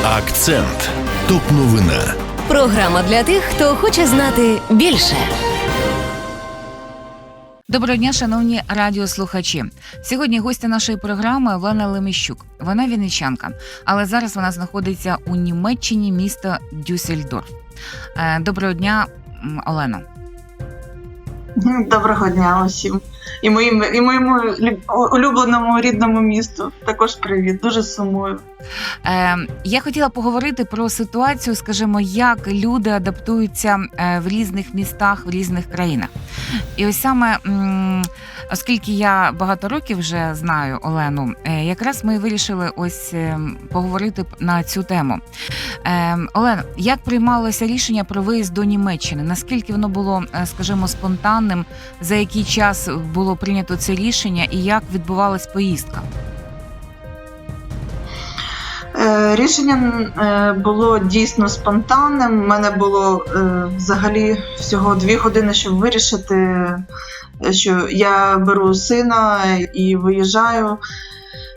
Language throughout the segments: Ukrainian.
Акцент. Топ новина. Програма для тих, хто хоче знати більше. Доброго дня, шановні радіослухачі. Сьогодні гостя нашої програми Олена Леміщук. Вона вінничанка, але зараз вона знаходиться у Німеччині, місто Дюссельдорф. Е, Доброго дня, м, Олено. Доброго дня усім. І моїм, і моєму улюбленому рідному місту також привіт. Дуже сумую. Е, Я хотіла поговорити про ситуацію, скажімо, як люди адаптуються е, в різних містах, в різних країнах. І ось саме, оскільки я багато років вже знаю Олену, е, якраз ми вирішили ось е, поговорити на цю тему. Е, Олена, як приймалося рішення про виїзд до Німеччини? Наскільки воно було, скажімо, спонтанним? За який час було прийнято це рішення, і як відбувалась поїздка? Рішення було дійсно спонтанним. У мене було взагалі всього дві години, щоб вирішити, що я беру сина і виїжджаю.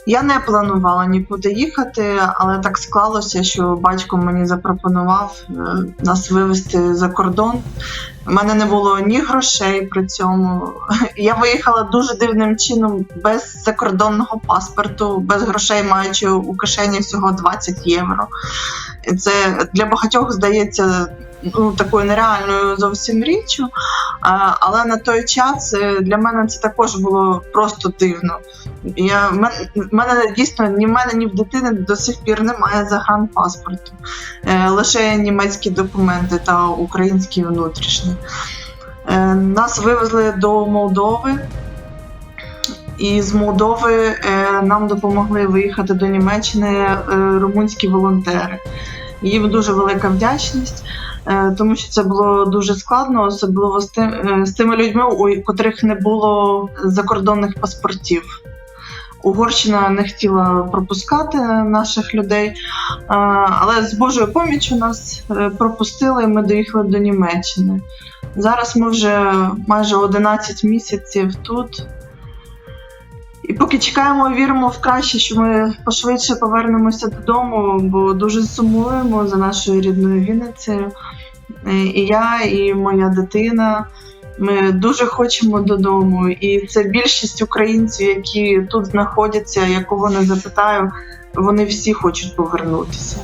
Я не планувала нікуди їхати, але так склалося, що батько мені запропонував е, нас вивезти за кордон. У мене не було ні грошей при цьому. Я виїхала дуже дивним чином без закордонного паспорту, без грошей, маючи у кишені всього 20 євро. Це для багатьох здається ну, такою нереальною зовсім річчю. Але на той час е, для мене це також було просто дивно. Я, мене, дійсно ні в мене, ні в дитини до сих пір немає загранпаспорту. Е, лише німецькі документи та українські внутрішні. Е, Нас вивезли до Молдови. І з Молдови е, нам допомогли виїхати до Німеччини е, румунські волонтери. Їм дуже велика вдячність, е, тому що це було дуже складно, особливо з, тим, е, з тими людьми, у котрих не було закордонних паспортів. Угорщина не хотіла пропускати наших людей, е, але з Божою поміччю нас е, пропустили, і ми доїхали до Німеччини. Зараз ми вже майже 11 місяців тут. І поки чекаємо, віримо в краще, що ми пошвидше повернемося додому, бо дуже сумуємо за нашою рідною Вінницею. І я, і моя дитина. Ми дуже хочемо додому, і це більшість українців, які тут знаходяться, я кого не запитаю, вони всі хочуть повернутися.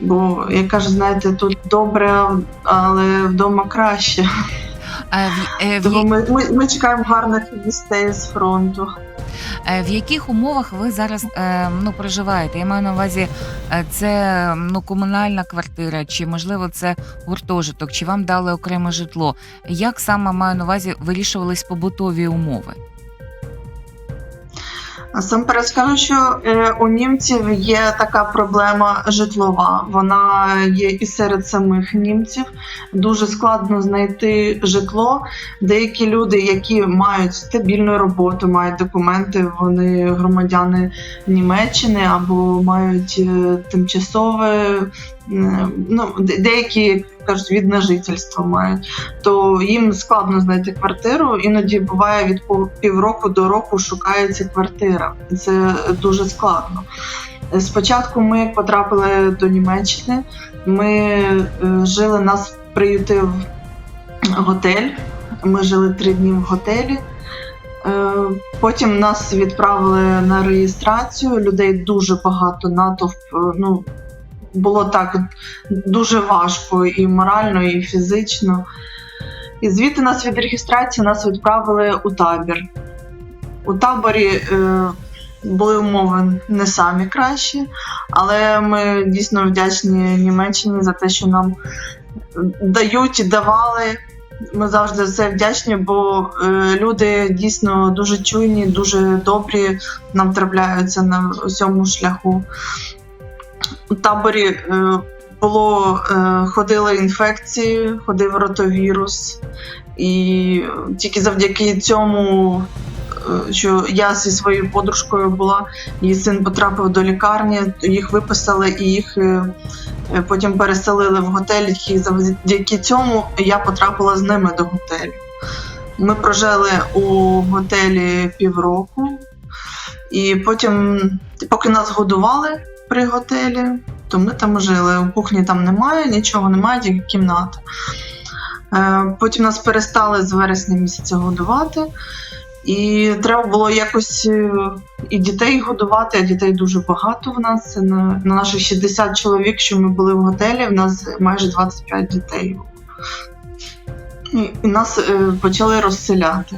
Бо я кажу, знаєте, тут добре, але вдома краще. Е, в- е, в Тому ми, ми, ми чекаємо гарних вістей з фронту. Е, В яких умовах ви зараз ну, проживаєте? Я маю на увазі, це ну, комунальна квартира, чи можливо це гуртожиток, чи вам дали окреме житло? Як саме маю на увазі вирішувались побутові умови? Насамперед скажу, що е, у німців є така проблема житлова. Вона є і серед самих німців. Дуже складно знайти житло. Деякі люди, які мають стабільну роботу, мають документи, вони громадяни Німеччини або мають е, тимчасове. Ну, деякі кажуть, від на жительство мають, то їм складно знайти квартиру. Іноді буває від півроку до року шукається квартира. Це дуже складно. Спочатку ми потрапили до Німеччини. Ми е, жили, нас приютив готель. Ми жили три дні в готелі. Е, Потім нас відправили на реєстрацію. Людей дуже багато, натовп. е, Ну, було так дуже важко і морально, і фізично. І звідти нас від реєстрації нас відправили у табір. У таборі е, були умови не самі кращі, але ми дійсно вдячні Німеччині за те, що нам дають і давали. Ми завжди за це вдячні, бо е, люди дійсно дуже чуйні, дуже добрі нам трапляються на усьому шляху. У таборі е, було е, ходили інфекції, ходив ротовірус, і тільки завдяки цьому, е, що я зі своєю подружкою була, її син потрапив до лікарні, їх виписали і їх потім переселили в готель. І завдяки цьому я потрапила з ними до готелю. Ми прожили у готелі півроку, і потім, поки нас годували при готелі, то ми там жили. У кухні там немає, нічого немає, тільки кімната. Е, Потім нас перестали з вересня місяця годувати. І треба було якось е, і дітей годувати, а дітей дуже багато в нас. На, на наших 60 чоловік, що ми були в готелі, в нас майже 25 дітей. І, і нас е, почали розселяти.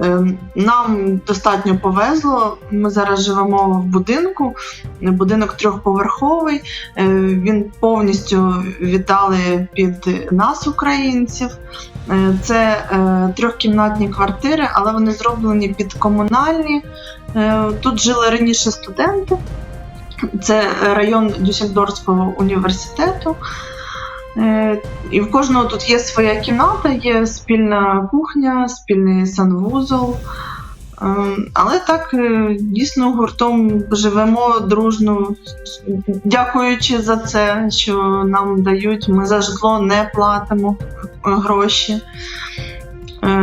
Е, Нам достатньо повезло. Ми зараз живемо в будинку. Будинок трьохповерховий. Е, Він повністю віддали під нас, українців. Е, Це е, трьохкімнатні квартири, але вони зроблені під комунальні. Тут жили раніше студенти. Це район Дюссельдорфського університету. Е, І в кожного тут є своя кімната, є спільна кухня, спільний санвузол. Е, Але так е, дійсно гуртом живемо дружно, дякуючи за це, що нам дають. Ми за житло не платимо гроші.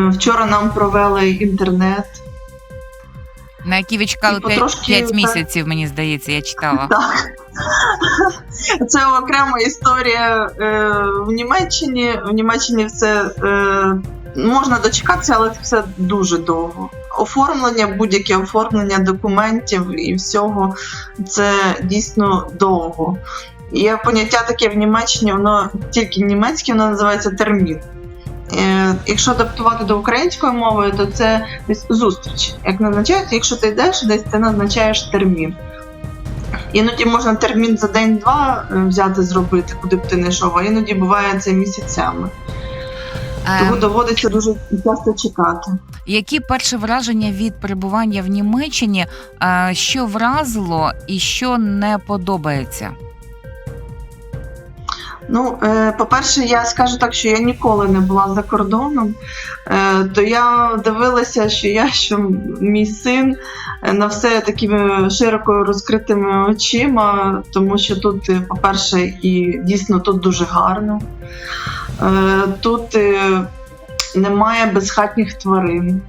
Вчора нам провели інтернет. На які ви чекали І потрошки 5 так. місяців, мені здається, я читала. Так. Це окрема історія е, в Німеччині. В Німеччині все е, можна дочекатися, але це все дуже довго. Оформлення, будь-яке оформлення документів і всього це дійсно довго. Є поняття таке в Німеччині, воно тільки німецьке, воно називається термін. Е, якщо адаптувати до української мови, то це зустріч. Як назначають, якщо ти йдеш десь, ти назначаєш термін. Іноді можна термін за день-два е, взяти, зробити, куди б ти не йшов, а іноді буває це місяцями. Тому Ем, доводиться дуже часто чекати. Які перші враження від перебування в Німеччині? Е, Що вразило і що не подобається? Ну, е, по-перше, я скажу так, що я ніколи не була за кордоном, е, то я дивилася, що я, що мій син е, на все такими широко розкритими очима, тому що тут, по-перше, і дійсно тут дуже гарно. Тут немає безхатніх тварин.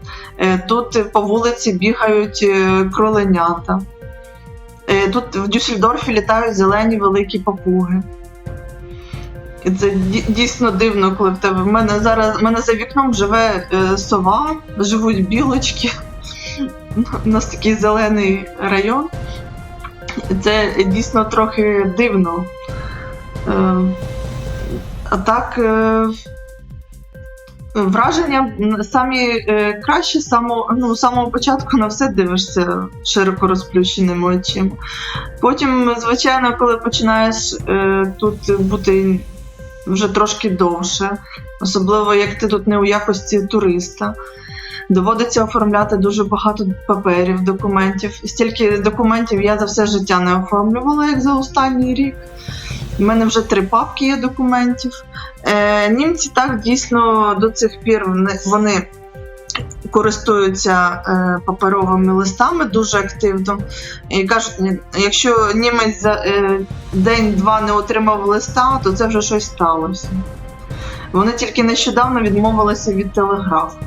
Тут по вулиці бігають кроленята. Тут в Дюссельдорфі літають зелені великі папуги. І це дійсно дивно, коли в тебе. В мене зараз в мене за вікном живе е, сова, живуть білочки. У нас такий зелений район. І Це дійсно трохи дивно. Е, а так, е, враження самі е, кращі з самого, ну, з самого початку на все дивишся широко розплющеними очима. Потім, звичайно, коли починаєш тут бути вже трошки довше, особливо як ти тут не у якості туриста. Доводиться оформляти дуже багато паперів, документів. Стільки документів я за все життя не оформлювала, як за останній рік. У мене вже три папки є документів. Е, німці так дійсно до цих пір вони користуються е, паперовими листами дуже активно. І кажуть, якщо німець за е, день-два не отримав листа, то це вже щось сталося. Вони тільки нещодавно відмовилися від телеграфу.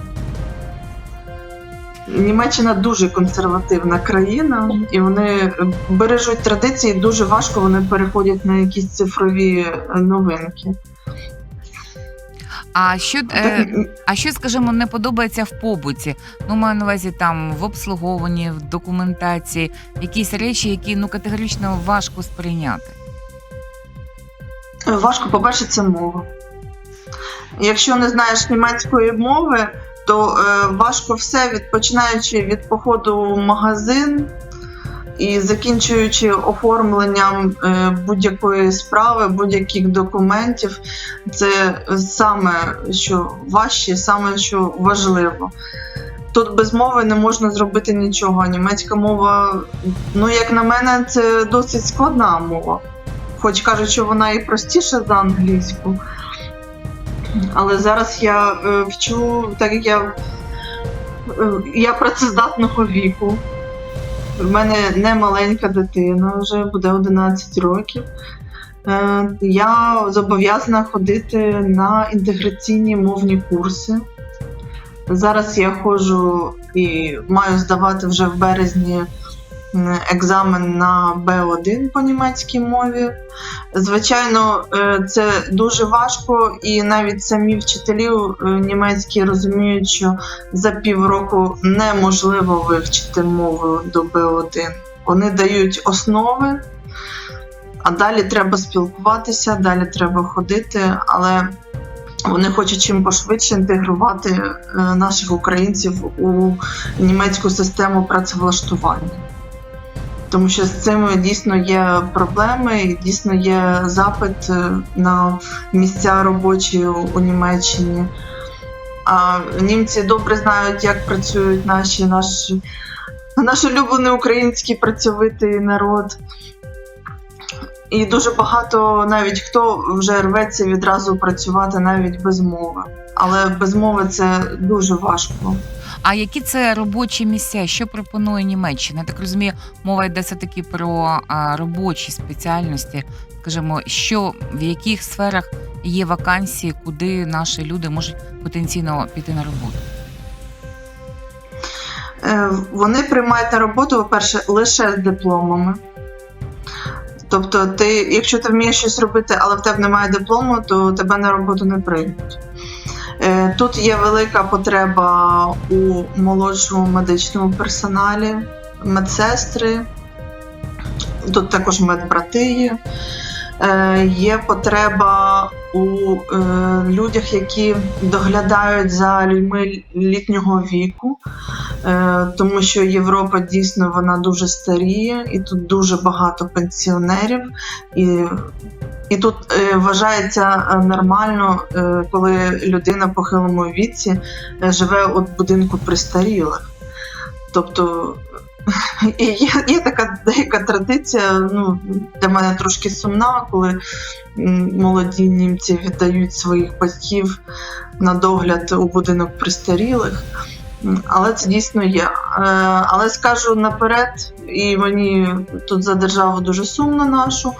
Німеччина дуже консервативна країна, і вони бережуть традиції. Дуже важко вони переходять на якісь цифрові е, новинки. А що, е, а що, скажімо, не подобається в побуті? Ну, маю на увазі там в обслуговуванні, в документації, якісь речі, які ну категорично важко сприйняти. Важко, по-перше, це мова. Якщо не знаєш німецької мови, то е, важко все, від, починаючи від походу в магазин і закінчуючи оформленням е, будь-якої справи, будь-яких документів, це саме що важче, саме що важливо. Тут без мови не можна зробити нічого. Німецька мова, ну як на мене, це досить складна мова хоч кажуть, що вона і простіша за англійську. Але зараз я е, вчу, так як я, е, я працездатного віку. В мене не маленька дитина, вже буде 11 років. Е, я зобов'язана ходити на інтеграційні мовні курси. Зараз я ходжу і маю здавати вже в березні екзамен на Б1 по німецькій мові. Звичайно, е, це дуже важко, і навіть самі вчителі е, німецькі розуміють, що за півроку неможливо вивчити мову до Б1. Вони дають основи, а далі треба спілкуватися, далі треба ходити, але вони хочуть чим пошвидше інтегрувати е, наших українців у німецьку систему працевлаштування. Тому що з цим дійсно є проблеми, і дійсно є запит е, на місця робочі у Німеччині. А німці добре знають, як працюють наші, наш, наш улюблений український працьовитий народ. І дуже багато навіть хто вже рветься відразу працювати навіть без мови. Але без мови це дуже важко. А які це робочі місця? Що пропонує Німеччина? Я так розумію, мова йде все таки про а, робочі спеціальності. Скажімо, що в яких сферах є вакансії, куди наші люди можуть потенційно піти на роботу? Е, Вони приймають на роботу, по-перше, лише з дипломами. Тобто, ти, якщо ти вмієш щось робити, але в тебе немає диплому, то тебе на роботу не приймуть. Тут є велика потреба у молодшому медичному персоналі, медсестри, тут також медбрати є. Е, Є потреба у е, людях, які доглядають за людьми літнього віку. Е, тому що Європа дійсно вона дуже старіє, і тут дуже багато пенсіонерів. І, і тут вважається нормально, коли людина похилому віці живе у будинку престарілих. Тобто і є, є така деяка традиція, ну, для мене трошки сумна, коли молоді німці віддають своїх батьків на догляд у будинок престарілих. Але це дійсно є. Е, Але скажу наперед, і мені тут за державу дуже сумно нашу,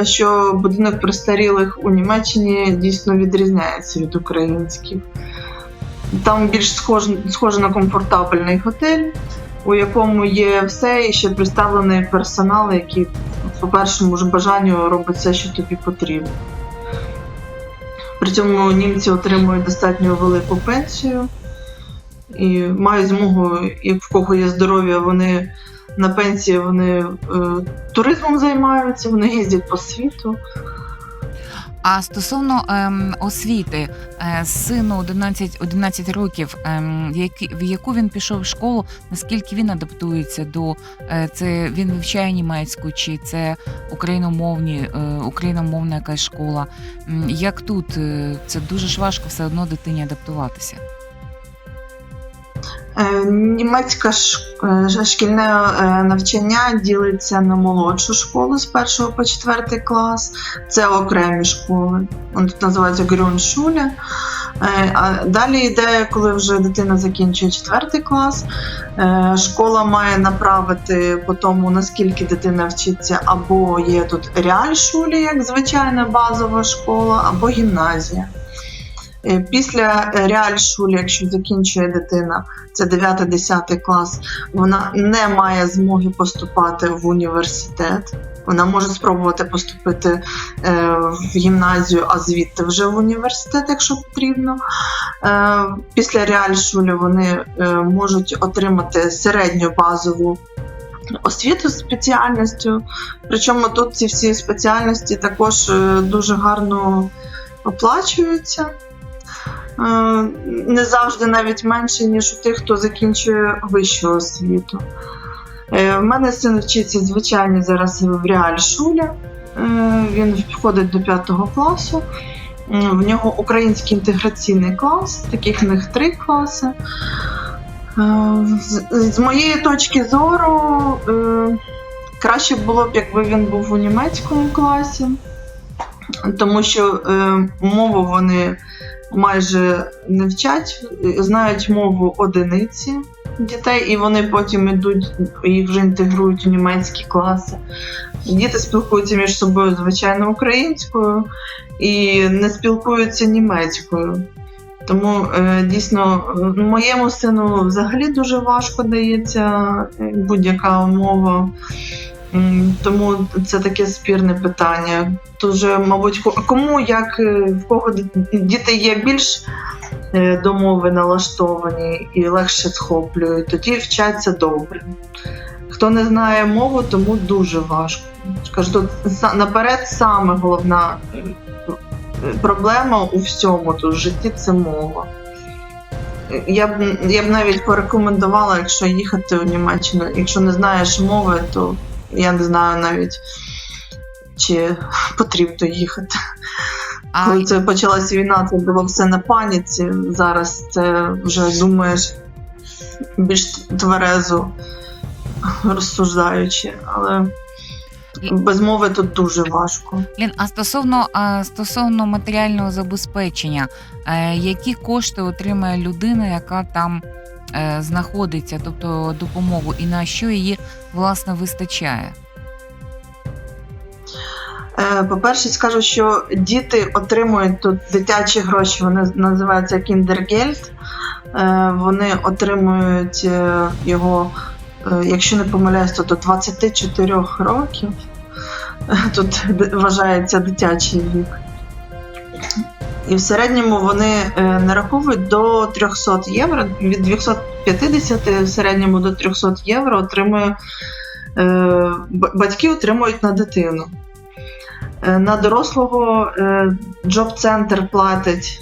е, що будинок престарілих у Німеччині дійсно відрізняється від українських. Там більш схож, схоже на комфортабельний готель, у якому є все і ще представлений персонал, який по першому ж бажанню робить все, що тобі потрібно. При цьому німці отримують достатньо велику пенсію і мають змогу, як в кого є здоров'я, вони на пенсії вони е, туризмом займаються, вони їздять по світу. А стосовно ем, освіти, е, сину 11, 11 років, ем, які, в яку він пішов в школу, наскільки він адаптується до е, це він вивчає німецьку, чи це україномовні, е, україномовна якась школа? Як тут Е, це дуже ж важко все одно дитині адаптуватися? Е, Німецьке шкільне е, навчання ділиться на молодшу школу з 1 по 4 клас. Це окремі школи. Вони тут називаються Grundschule. Е, А далі йде, коли вже дитина закінчує 4 клас. Школа має направити по тому, наскільки дитина вчиться, або є тут реальшулі, як звичайна базова школа, або гімназія. Е, Після реальшулі, якщо закінчує дитина, це 9-10 клас, вона не має змоги поступати в університет. Вона може спробувати поступити е, в гімназію, а звідти вже в університет, якщо потрібно. Е, після реальшулі вони е, можуть отримати середню базову освіту з спеціальністю. Причому тут ці всі спеціальності також е, дуже гарно оплачуються. Е, Не завжди навіть менше, ніж у тих, хто закінчує вищу освіту. Е, В мене син вчиться звичайно зараз в реальшулі. Е, Він входить до 5 класу. В нього український інтеграційний клас, таких в них три класи. З, моєї точки зору, краще було б, якби він був у німецькому класі, тому що мову вони майже не вчать, знають мову одиниці дітей, і вони потім йдуть, їх вже інтегрують у німецькі класи. Діти спілкуються між собою, звичайно, українською і не спілкуються німецькою. Тому е, дійсно моєму сину взагалі дуже важко дається е, будь-яка умова. Тому це таке спірне питання. Тут же, мабуть, кому як е, в кого діти є більш е, до мови налаштовані і легше схоплюють, тоді вчаться добре. Хто не знає мову, тому дуже важко. Кажу, тут наперед саме головна е, проблема у всьому тут в житті це мова. Я б, я б навіть порекомендувала, якщо їхати у Німеччину, якщо не знаєш мови, то я не знаю навіть, чи потрібно їхати. А Коли це почалася війна, це було все на паніці. Зараз це вже думаєш більш тверезо розсуждаючи, але без мови тут дуже важко. Лін, а стосовно а, стосовно матеріального забезпечення, е, які кошти отримає людина, яка там знаходиться, тобто допомогу, і на що її власне вистачає? Е, По-перше, скажу, що діти отримують тут дитячі гроші, вони називаються. Е, Вони отримують е, його, е, якщо не помиляюсь, то до 24 років. Е, Тут вважається дитячий вік. І в середньому вони е, нараховують до 300 євро, від 250 в середньому до 300 євро отримує е, батьки отримують на дитину. Е, На дорослого джоб-центр платить.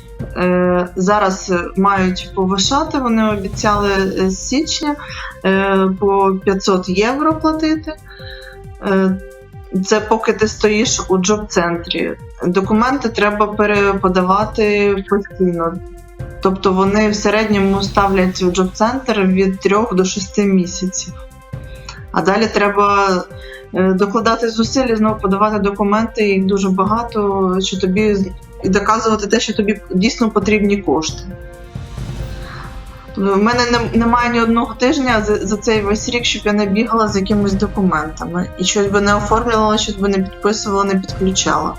Зараз мають повишати, вони обіцяли з січня по 500 євро платити. Це поки ти стоїш у джоб-центрі. Документи треба переподавати постійно. Тобто вони в середньому ставлять в джоб-центр від 3 до 6 місяців. А далі треба е, докладати зусиль знову подавати документи, і дуже багато, що тобі і доказувати те, що тобі дійсно потрібні кошти. Тобто в мене не- немає ні одного тижня за, за цей весь рік, щоб я не бігала з якимись документами. І щось би не оформлювала, щось би не підписувала, не підключала.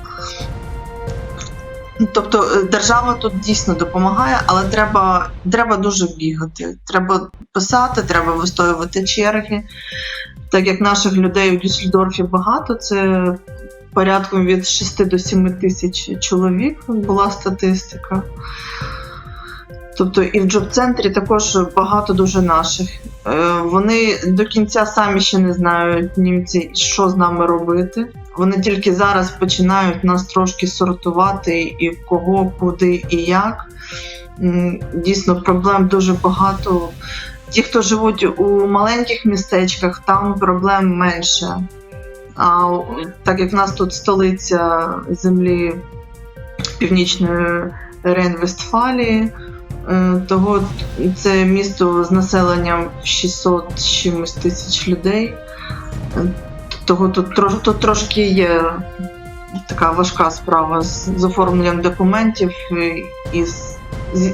Тобто е, держава тут дійсно допомагає, але треба, треба дуже бігати. Треба писати, треба вистоювати черги. Так як наших людей у Дюссельдорфі багато, це порядком від 6 до 7 тисяч чоловік була статистика. Тобто і в джоб-центрі також багато дуже наших. Е, Вони до кінця самі ще не знають німці, що з нами робити. Вони тільки зараз починають нас трошки сортувати і кого, куди і як. Дійсно, проблем дуже багато. Ті, хто живуть у маленьких містечках, там проблем менше. А так як в нас тут столиця землі Північної Рейн-Вестфалії, того це місто з населенням 600 чимось тисяч людей. Е, Того тут, трош, тут трошки є така важка справа з, з оформленням документів і, з, з-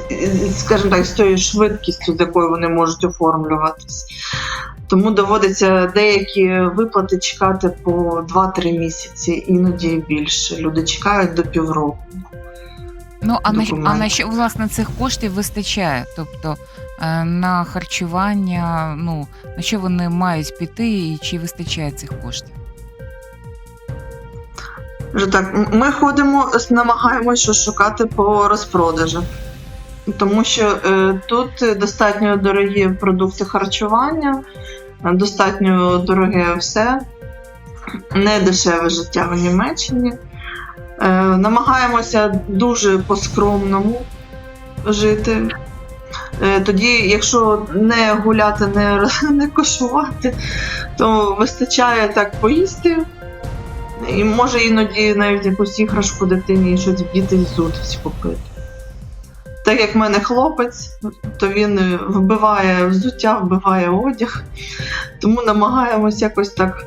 скажімо так, з тою швидкістю, з якою вони можуть оформлюватись. Тому доводиться деякі виплати чекати по 2-3 місяці, іноді більше. Люди чекають до півроку. Ну а на, а на що власне цих коштів вистачає? Тобто е, на харчування, ну на що вони мають піти, і чи вистачає цих коштів? Вже так, ми ходимо, намагаємося шукати по розпродажах. Тому що е, тут достатньо дорогі продукти харчування, достатньо дороге все, не дешеве життя в Німеччині. Е, намагаємося дуже по-скромному жити. Е, тоді, якщо не гуляти, не, не кошувати, то вистачає так поїсти. І може іноді навіть якусь іграшку дитині і щось діти ззутись купити. Так як в мене хлопець, то він вбиває взуття, вбиває одяг, тому намагаємось якось так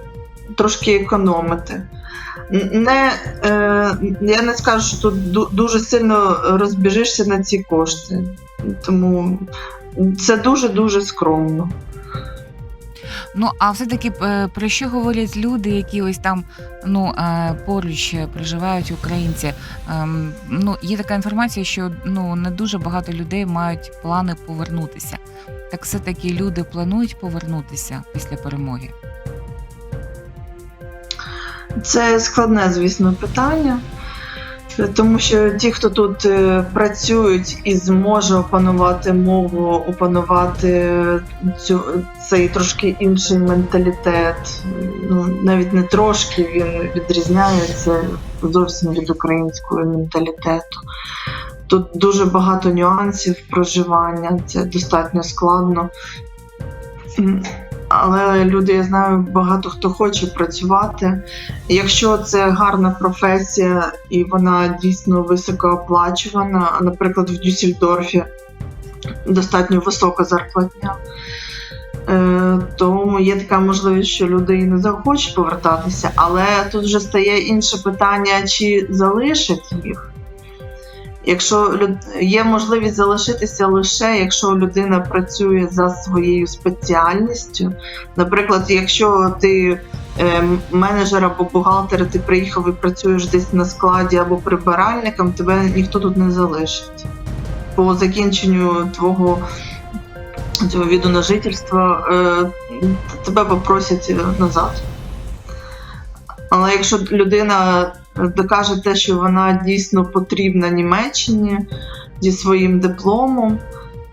трошки економити. Не, е, я не скажу, що тут дуже сильно розбіжишся на ці кошти. Тому це дуже-дуже скромно. Ну а все-таки е, про що говорять люди, які ось там ну е, поруч проживають українці? Ем, Ну є така інформація, що ну не дуже багато людей мають плани повернутися. Так все таки люди планують повернутися після перемоги. Це складне, звісно, питання. Тому що ті, хто тут е, працюють і зможе опанувати мову, опанувати цю, цей трошки інший менталітет, ну навіть не трошки він відрізняється зовсім від українського менталітету. Тут дуже багато нюансів проживання, це достатньо складно. Але люди, я знаю, багато хто хоче працювати. Якщо це гарна професія і вона дійсно високооплачувана, наприклад, в Дюссельдорфі достатньо висока зарплатня, е, то є така можливість, що люди і не захочуть повертатися. Але тут вже стає інше питання, чи залишать їх. Якщо є можливість залишитися лише якщо людина працює за своєю спеціальністю, наприклад, якщо ти е, менеджер або бухгалтер, ти приїхав і працюєш десь на складі або прибиральником, тебе ніхто тут не залишить. По закінченню твого цього віду на жительство е, тебе попросять назад. Але якщо людина докаже те, що вона дійсно потрібна Німеччині зі своїм дипломом,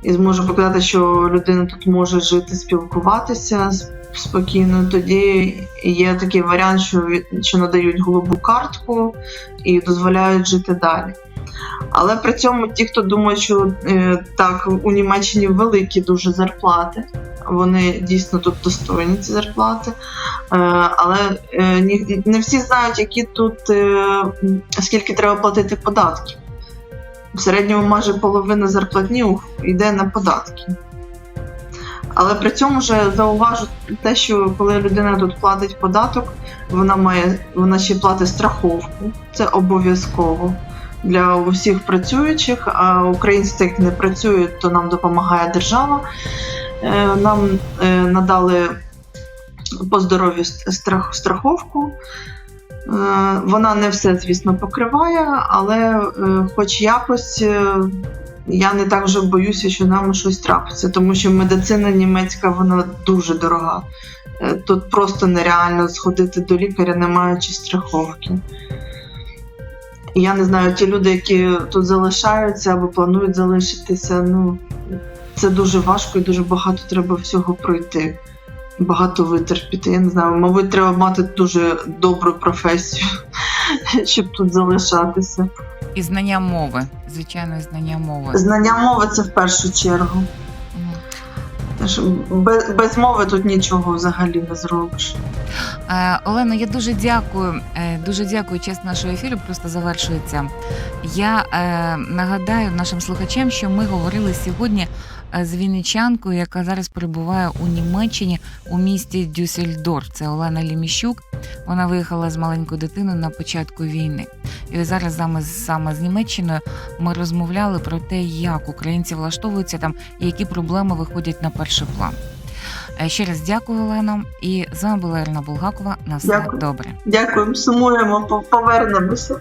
і зможе показати, що людина тут може жити, спілкуватися спокійно, тоді є такий варіант, що, що надають голубу картку і дозволяють жити далі. Але при цьому ті, хто думає, що е, так, у Німеччині великі дуже зарплати, вони дійсно тут достойні ці зарплати. Е, але е, не всі знають, які тут е, скільки треба платити податків. В середньому майже половина зарплатні йде на податки. Але при цьому вже зауважу те, що коли людина тут платить податок, вона має вона ще платить страховку. Це обов'язково для усіх працюючих. А українці так не працюють, то нам допомагає держава. Е, Нам е, надали по здоров'ю страховку. Е, Вона не все, звісно, покриває, але хоч якось я не так вже боюся, що нам щось трапиться, тому що медицина німецька вона дуже дорога. Тут просто нереально сходити до лікаря, не маючи страховки. Я не знаю, ті люди, які тут залишаються або планують залишитися, ну це дуже важко і дуже багато треба всього пройти багато витерпіти. Я не знаю, мабуть, треба мати дуже добру професію, щоб тут залишатися. І знання мови, звичайно, знання мови. Знання мови це в першу чергу. Без, без мови тут нічого взагалі не зробиш. Е, Олено, я дуже дякую. е, Дуже дякую. Час нашого ефіру просто завершується. Я е, нагадаю нашим слухачам, що ми говорили сьогодні з вінничанкою, яка зараз перебуває у Німеччині у місті Дюссельдорф. Це Олена Ліміщук. Вона виїхала з маленькою дитиною на початку війни. І зараз саме, саме з Німеччиною ми розмовляли про те, як українці влаштовуються там і які проблеми виходять на перший план. Е, Ще раз дякую, Олено. І з вами була Ірина Булгакова. На все Дякую. добре. Дякуємо, сумуємо, по- повернемося.